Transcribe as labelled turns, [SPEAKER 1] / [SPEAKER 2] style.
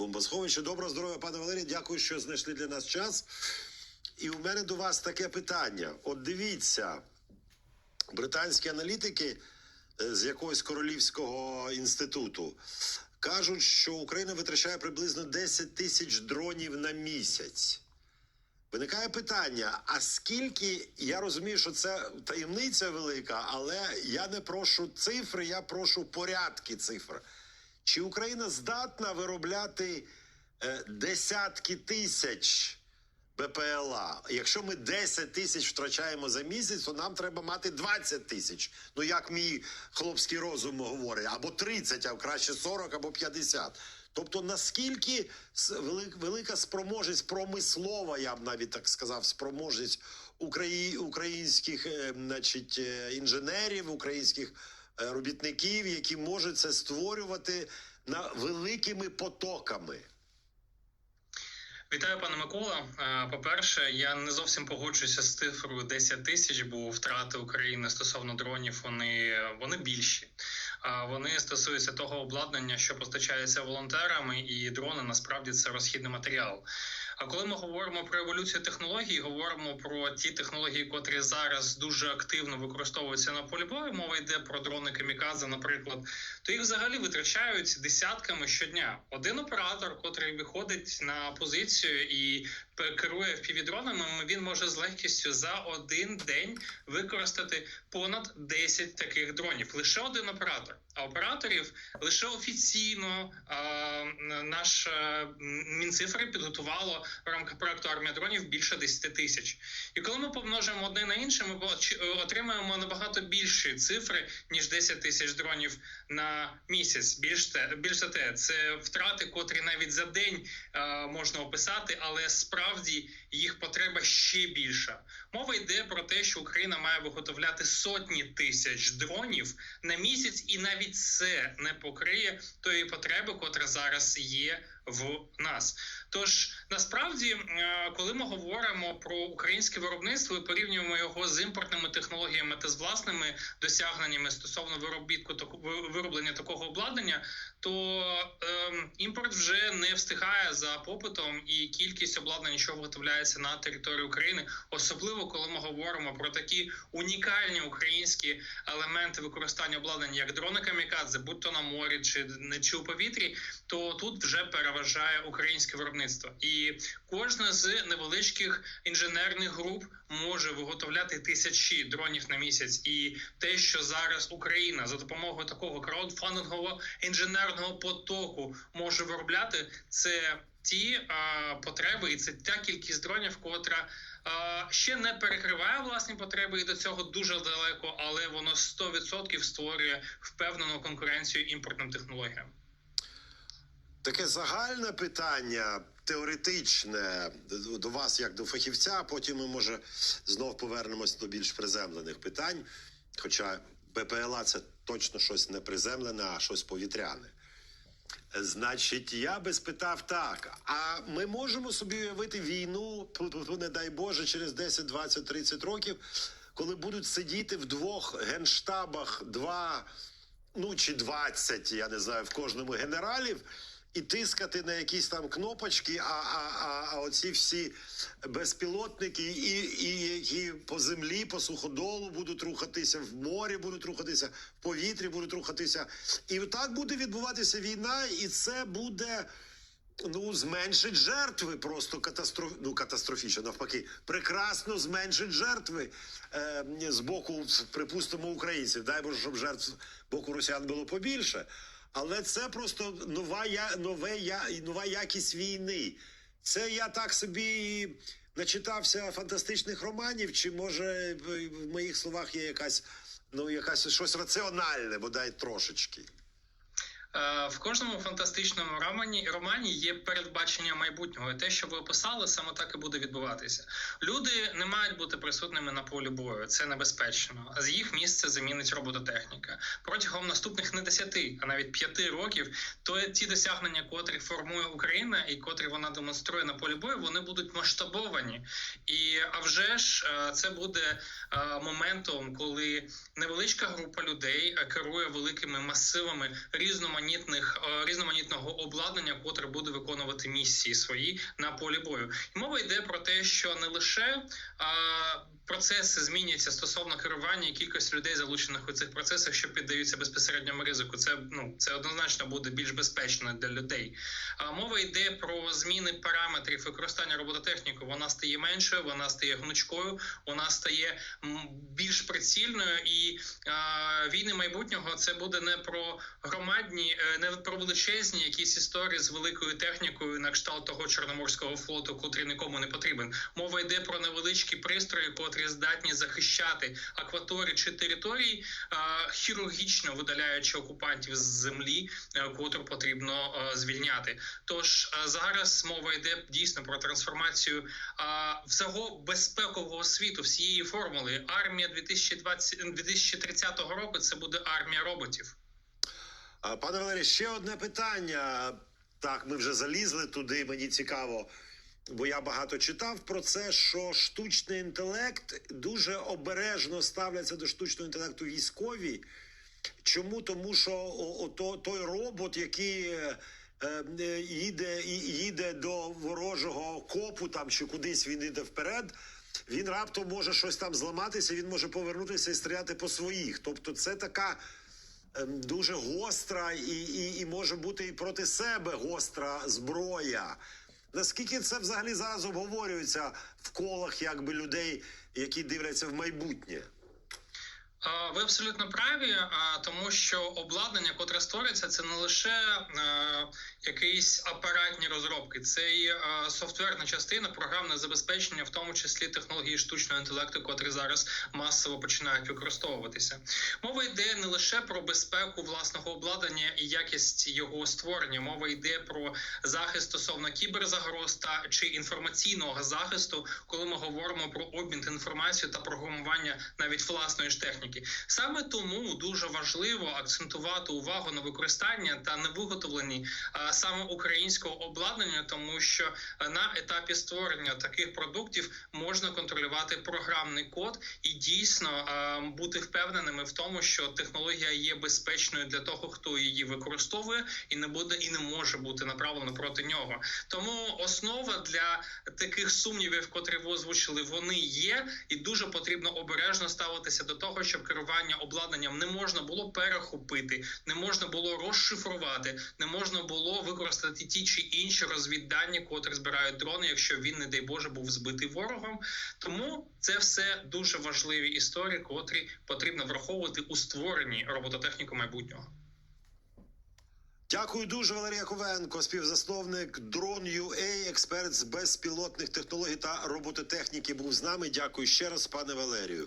[SPEAKER 1] бомбосховище. Доброго здоров'я, пане Валерій. Дякую, що знайшли для нас час. І у мене до вас таке питання. От дивіться, британські аналітики е, з якогось королівського інституту кажуть, що Україна витрачає приблизно 10 тисяч дронів на місяць. Виникає питання: а скільки я розумію, що це таємниця велика, але я не прошу цифри, я прошу порядки цифр. Чи Україна здатна виробляти е, десятки тисяч БПЛА? Якщо ми 10 тисяч втрачаємо за місяць, то нам треба мати 20 тисяч. Ну як мій хлопський розум говорить, або 30, а краще 40, або 50. Тобто, наскільки велика спроможність промислова, я б навіть так сказав, спроможність Украї... українських е, значить, е, інженерів, українських е, робітників, які можуть це створювати на великими потоками.
[SPEAKER 2] Вітаю, пане Микола. Е, По-перше, я не зовсім погоджуюся з цифрою 10 тисяч, бо втрати України стосовно дронів вони, вони більші. Вони стосуються того обладнання, що постачається волонтерами, і дрони насправді це розхідний матеріал. А коли ми говоримо про еволюцію технологій, говоримо про ті технології, котрі зараз дуже активно використовуються на полі бою. Мова йде про дрони камікадзе, наприклад, то їх взагалі витрачають десятками щодня. Один оператор, котрий виходить на позицію і керує впівдронами, він може з легкістю за один день використати понад 10 таких дронів. Лише один оператор. А операторів лише офіційно а, наш м, Мінцифри підготувало в рамках проекту армія дронів більше 10 тисяч. І коли ми помножимо одне на інше, ми оч- отримаємо набагато більші цифри ніж 10 тисяч дронів на місяць. Більш те, більше те, це втрати, котрі навіть за день е, можна описати, але справді їх потреба ще більша. Мова йде про те, що Україна має виготовляти сотні тисяч дронів на місяць, і навіть це не покриє тої потреби, котра зараз є в нас. Тож насправді, е, коли ми говоримо про українське виробництво і порівнюємо його з імпортними технологіями та з власними досягненнями стосовно виробітку вироблення такого обладнання, то ем, імпорт вже не встигає за попитом і кількість обладнань, що виготовляється на території України, особливо коли ми говоримо про такі унікальні українські елементи використання обладнання, як дрони камікадзе, будь то на морі чи, чи у повітрі, то тут вже переважає українське виробництво, і кожна з невеличких інженерних груп може виготовляти тисячі дронів на місяць. І те, що зараз Україна за допомогою такого краудфандингового інженерного потоку може виробляти, це ті а, потреби, і це та кількість дронів, котра. Ще не перекриває власні потреби і до цього дуже далеко, але воно 100% створює впевнену конкуренцію імпортним технологіям.
[SPEAKER 1] Таке загальне питання, теоретичне до- вас як до фахівця. Потім ми може знов повернемось до більш приземлених питань. Хоча БПЛА це точно щось не приземлене, а щось повітряне. Значить, я би спитав так: а ми можемо собі уявити війну, не дай Боже, через 10, 20, 30 років, коли будуть сидіти в двох генштабах два, ну чи 20, я не знаю, в кожному генералів. І тискати на якісь там кнопочки, а, а, а, а оці всі безпілотники, і, і які по землі, по суходолу будуть рухатися, в морі будуть рухатися, в повітрі будуть рухатися. І так буде відбуватися війна, і це буде ну зменшить жертви просто катастроф... ну, катастрофічно навпаки. Прекрасно зменшить жертви е, з боку, припустимо, українців. Дай Боже, щоб жертв з боку росіян було побільше. Але це просто нова я нове я нова якість війни. Це я так собі начитався фантастичних романів, чи може в моїх словах є якась ну якась щось раціональне, бодай трошечки.
[SPEAKER 2] Е, В кожному фантастичному романі романі є передбачення майбутнього. І те, що ви описали, саме так і буде відбуватися. Люди не мають бути присутніми на полі бою. Це небезпечно. А з їх місце замінить робототехніка. Протягом наступних не 10, а навіть 5 років, то ті досягнення, котрі формує Україна і котрі вона демонструє на полі бою, вони будуть масштабовані. І а вже ж е, це буде е, моментом, коли невеличка група людей керує великими масивами різноманітних різноманітних е, різноманітного обладнання, котре буде виконувати місії свої на полі бою. І мова йде про те, що не лише е, процеси зміняться стосовно керування і кількості людей, залучених у цих процесах, що піддаються безпосередньому ризику. Це ну це однозначно буде більш безпечно для людей. А мова йде про зміни параметрів використання робототехніки. Вона стає меншою, вона стає гнучкою, вона стає більш прицільною. І а, війни майбутнього це буде не про громадні, е, не про величезні якісь історії з великою технікою на кшталт того чорноморського флоту, котрий нікому не потрібен. Мова йде про невеличкі пристрої, котрі здатні захищати акваторії чи території, хірургічно видаляючи окупантів з землі, е, котру потрібно е, звільняти. Тож е, зараз мова йде дійсно про трансформацію всього безпекового світу, всієї формули. Армія 2020, 2030 року це буде армія роботів.
[SPEAKER 1] Пане Валерій, ще одне питання. Так, ми вже залізли туди. Мені цікаво, бо я багато читав про це, що штучний інтелект дуже обережно ставляться до штучного інтелекту військові. Чому? Тому що о, о, той робот, який е, е, їде, і- їде до ворожого копу там чи кудись він йде вперед. Він раптом може щось там зламатися, він може повернутися і стріляти по своїх. Тобто, це така дуже гостра і, і, і може бути і проти себе гостра зброя. Наскільки це взагалі зараз обговорюється в колах якби людей, які дивляться в майбутнє?
[SPEAKER 2] Ви абсолютно праві, тому що обладнання, котре створюється, це не лише е, якісь апаратні розробки, це і софтверна частина, програмне забезпечення, в тому числі технології штучного інтелекту, котрі зараз масово починають використовуватися. Мова йде не лише про безпеку власного обладнання і якість його створення. Мова йде про захист стосовно кіберзагроз та чи інформаційного захисту, коли ми говоримо про обмін інформацією та програмування навіть власної ж техніки. Саме тому дуже важливо акцентувати увагу на використанні та а, саме українського обладнання, тому що на етапі створення таких продуктів можна контролювати програмний код і дійсно бути впевненими в тому, що технологія є безпечною для того, хто її використовує, і не буде і не може бути направлено проти нього. Тому основа для таких сумнівів, котрі ви озвучили, вони є, і дуже потрібно обережно ставитися до того, щоб керування обладнанням не можна було перехопити, не можна було розшифрувати, не можна було використати ті чи інші розвіддані, котрі збирають дрони, якщо він, не дай Боже, був збитий ворогом. Тому це все дуже важливі історії, котрі потрібно враховувати у створенні робототехніки майбутнього.
[SPEAKER 1] Дякую дуже, Валерій Яковенко, співзасновник Drone.ua, експерт з безпілотних технологій та робототехніки, був з нами. Дякую ще раз, пане Валерію.